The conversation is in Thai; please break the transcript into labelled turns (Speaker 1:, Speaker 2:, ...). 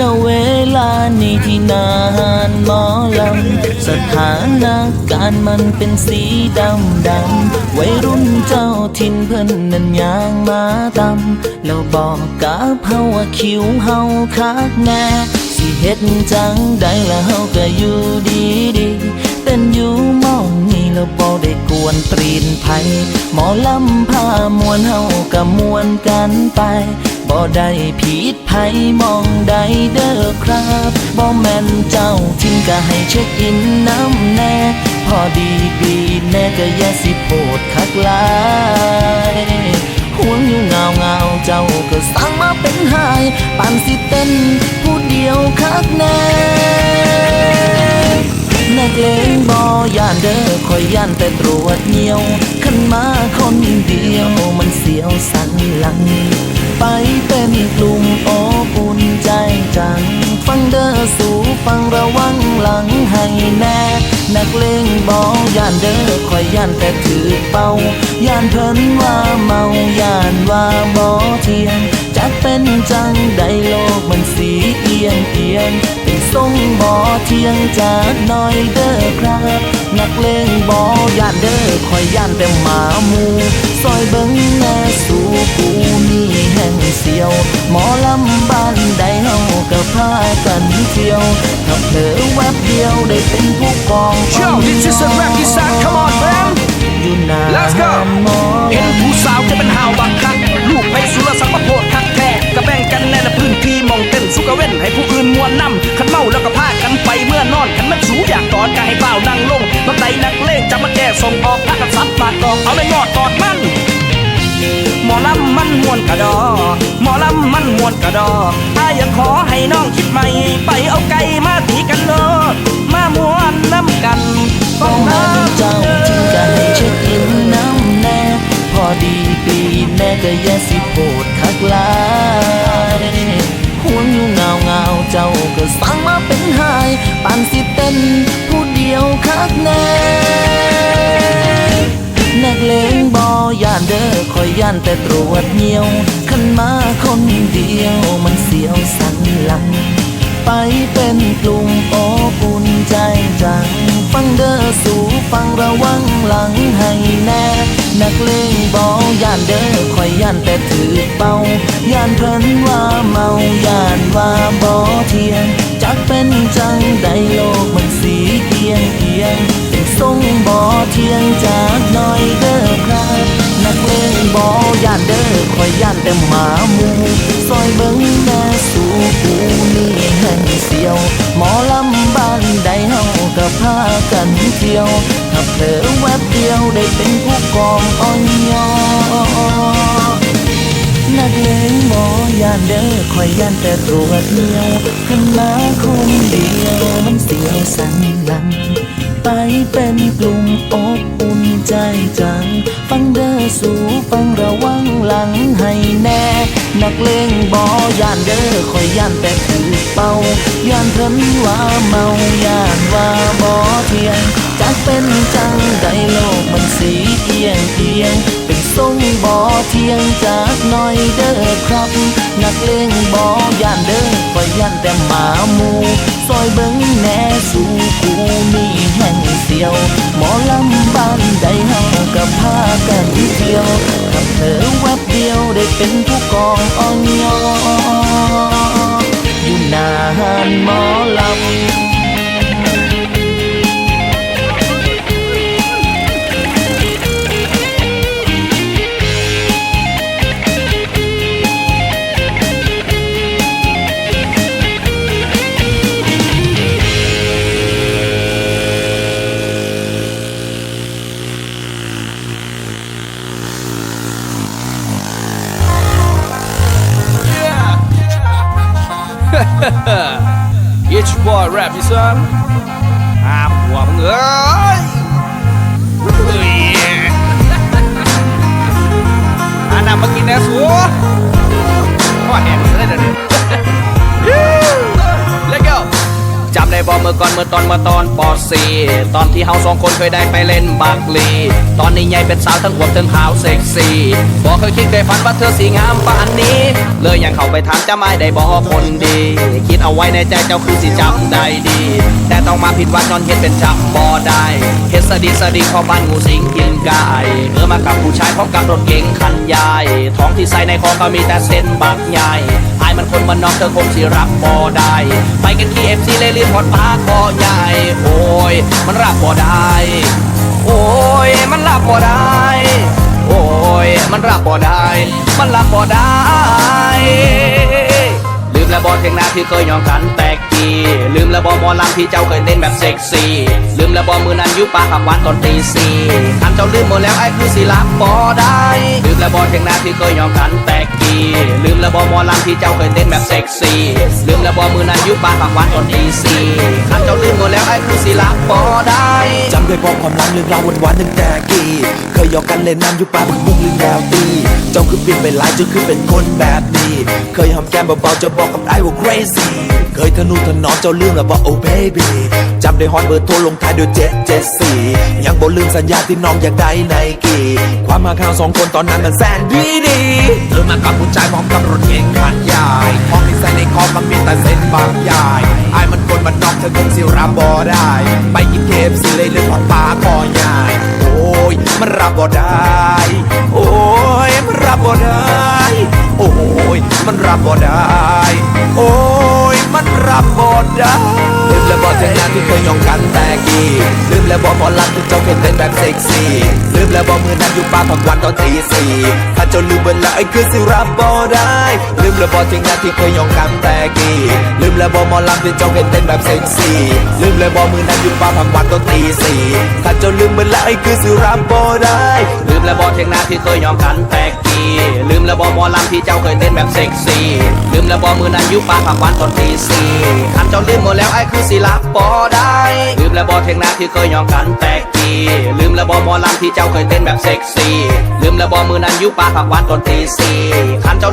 Speaker 1: ณเวลานี้ที่นานหมอลำสถานการณ์มันเป็นสีดำดำวัยรุ่นเจ้าทินเพิ่นนั้นยางมาตำแล้วบอกกับเฮาว่าคิวเฮาคักแน่สิเฮ็ดจังใดละเฮาก็อยู่ดีดีเต้นอยู่ แล้วบ่ได้กวนตรีนไผหมอลำพามวนเฮาก็มวนกันไปบ่ได้ผิดไผมองใดเด้อครับบ่แม่นเจ้าทิ้งก็ให้เช็คอินน้ำแน่ พอดีดีแน่ก็อย่าสิโพดคักลายห่วงอยู่เงาเงาเจ้าก็สั่งมาเป็นหายปานสิเต้นผู้เดียวคักแน่ นักเลงบอย่านเด้อคอยย่านแต่ตรวจเหนียวขันมาคนเดียวมันเสียวสันหลัง ไปเป็นกลุ่มโอบอุ่นใจจัง ฟังเด้อสู่ฟังระวังหลังให้แน่ นักเลงบอย่านเด้อคอยย่านแต่ถือเป่าย่านเพิ่นว่าเมาย่านว่าบ่เทียง กเป็นจังใดโลกมันสีเอียงเอียงเป็นทรงบ่เทียงจากหน้อยเด้อครับ นักเลงบ่ย่านเด้อคอยย่านแต่หมาหมูซอยเบิ่งแน่สู่กูนี่แห่งเสียว หมอลำบ้านใดเฮาก็พากันเที่ยวถ้าเผลอแวบเดียวได้เป็นผู้กอง
Speaker 2: Yo, this is a rap sound, come on, fam.
Speaker 1: อยู่นาน
Speaker 2: Let's go
Speaker 1: หมอ
Speaker 2: เห็นผู้สาวจะเป็นหาวบักคัก กันแน่ละพื้นที่มองเต้นสุกเว้นให้ผู้อื่นมวนนำขันเมาแล้วก็พากันไปเมื่อนอนขันมันสูอยากกอดก็ให้เฝ้านั่งลงบันไดนักเลงจะมาแก้ส่งออกพักกันซัดปากกอกเอาไม่งอดกอดมันหมอลำมันมวนกระดอหมอลำมันมวนกระดออาอยากขอให้น้องคิดใหม่ ไปเอาไก่มาตีกันโลมามวนน้ำกัน
Speaker 1: ก็แม่นเจ้าจึงจะให้เช็คอินน้ำแน่ พอดีปีแน่ก็ย่าสิโพดคักลา เจ้าก็สั่งมาเป็นหายปานสิเต้นผู้เดียวคักแน่นักเลงบอย่านเด้อคอยย่านแต่ตรวจเหนียวขันมาคนเดียวมันเสียวสันหลัง ไปเป็นกลุ่มโอบอุ่นใจจัง ฟังเด้อสู่ฟังระวังหลังให้แน่ นักเลงบอย่านเด้อคอยย่านแต่ถือเป่าย่านเพิ่นว่าเมาย่านว่าบ่เทียงจักเป็นจังใดโลกมันสีเอียงเอียงเป็นทรงบ่เทียงจากน้อยเด้อครับ นักเลงบ่ย่านเด้อคอยย่านแต่หมามู ซอยเบิ่งแน่สู่กูนี่แห่งเสียว หมอลำบ้านใดเฮาก็พากันเที่ยว ถ้าเผลอแวบเดียวได้เป็นผู้กองอ่อนยอนักเลงบอยานเด้อคอยยานแต่ตรวจเหนียวขึ้นมาคนเดียวมันเสียวสันหลัง ไปเป็นกลุ่มอบอุ่นใจจัง ฟังเด้อสู่ฟังระวังหลังให้แน่ นักเลงบอย่านเด้อคอยย่านแต่ถือเป่าย่านเพิ่นว่าเมาย่านว่าบ่เทียงจักเป็นจังใดโลกมันสีเอียงเอียง เป็นทรงบ่เทียงจากหน้อยเด้อครับ นักเลงบ่ย่านเด้อคอยย่านแต่หมาหมูซอยเบิ่งแน่สู่กูนี่แห่งเสียว หมอลำบ้านใดเฮาก็พากันเที่ยวขับเธอแวบเดียวได้เป็นผู้ กอง
Speaker 2: It's your boy rap you son อาหัวมึงเอ้ยเฮ้ยอาน้ำมากินแน่สัวพ่อแหงเลยเดี๋ยวนี้ ได้บอเมื่อก่อนเมื่อตอนเมื่อตอนปอสีตอนที่เฮาสองคนเคยได้ไปเล่นบักลี ตอนนี้ใหญ่เป็นสาวทั้งอวบทั้งขาวเซ็กซี่บอกเคยคิดเคยฝันว่าเธอสีงามปานนี้ เลยยังเข้าไปถามจะไม่ได้บอกคนดี คิดเอาไว้ในใจเจ้าคือสิจำได้ดี แต่ต้องมาผิดวันนอนเฮ็ดเป็นจำบอได้เฮ็ด สดีสดีเข้าบ้านงูสิงกินไก่เมื่อมากับผู้ชายพร้อมกับรถเก๋งคันใหญ่ท้องที่ใส่ในคอก็มีแต่เส้นบักใหญ่อายมันคนมันนอกเธอคงสิรับบ่ได้ ไปกันที่เอฟซีเลยรีพอดปาคอใหญ่ โอ้ย มันรับบ่ได้ โอ้ย มันรับบ่ได้ โอ้ย มันรับบ่ได้ มันรับบ่ได้ แล้วบอลเพียงนาที่เคยยองกันแตกกีลืมแล้วบอลหมอลำที่เจ้าเคยเต้นแบบเซ็กซี่ ลืมแล้วบอลมือนั้นยุปาขับวันตอนตีสี่คันเจ้าลืมหมดแล้วไอ้คือสิลับบอได้ ลืมแล้วบอลเพียงนาที่เคยยองกันแตกกี บอลหมอลำที่เจ้าเคยเต้นแบบเซ็กซี่ ลืมแล้วบอลมือนั้นอยุปาขับหวานตอนตีสี่คันเจ้าลืมหมดแล้วไอ้คือสิรับบ่ได้
Speaker 3: จำได้พอความรักเรื่องราวหวานๆตั้งแต่กี่เคยหยอกกันเล่นน้ำอยู่ป่าบึกบุ้งลืมแล้วตีเจ้าคือเปลี่ยนไปหลายจนคือเป็นคนแบบนี้ เคยหอมแก้มเบาๆจะบอกกับไอ้ว่า crazy เคยทะนุถนอมเจ้าลืมแล้วบอก oh baby จำได้ฮอตเบอร์โทรลงท้ายด้วยเจ็ดเจ็ดสี่ยังบ่ลืมสัญญาที่น้องอยากได้ไนกี้ความมาข้าวสองคนตอนนั้นมันแสนดีดีเธอมากับผู้ชายพร้อมกับรถเก่งขันใหญ่ท้องที่ใส่ในคอมันมีแต่เส้นบางใหญ่ไอ้มันคนมันนอกเธอคงสิรับบ่ได้ ไปกินเคฟสิเลยเลือดปลาคอใหญ่โอ้ยมันรับบ่ได้ โอ้ยมันรับบ่ได้ โอ้ยมันรับบ่ได้ โอ้ย มันรับบ่ได้ลืมแล้วบ่จากงานที่เคยยองกันแต่กี้ลืมแล้วบ่หมอลำที่เจ้าเคยเต้นแบบเซ็กซี่ลืมแล้วบ่มือนั้นอยู่ป่าพักวันตอนตีสี่ถ้าเจ้าลืมเวลาไอ้คือสิรับบ่ได้ ลืมแล้วบ่จากงานที่เคยยองกันแต่กี้ลืมแล้วบ่หมอลำที่เจ้าเคยเต้นแบบเซ็กซี่ลืมแล้วบ่มือนั้นอยู่ป่าพักวันตอนตีสี่ถ้าเจ้าลืมเวลาไอ้คือสิรับบ่ได้
Speaker 2: ลืมแล้วบอเทียงนาที่เคยยอมกันแตกกีลืมแล้วบอหมอลำที่เจ้าเคยเต้นแบบเซ็กซี่ลืมแล้วบอมือนั้นอยุปาผักหวานตอนตีสี่คันเจ้าลืมหมดแล้วไอ้คือศิลป์บ่ได้ ลืมแล้วบอเทงนาที่เคยยองกันแตกกีลืมแล้วบอหมอลำที่เจ้าเคยเต้นแบบเซ็กซี่ ลืมแล้วบอมือนั้นยุปาผักหวานตอนตีสี่คันเจ้าลืม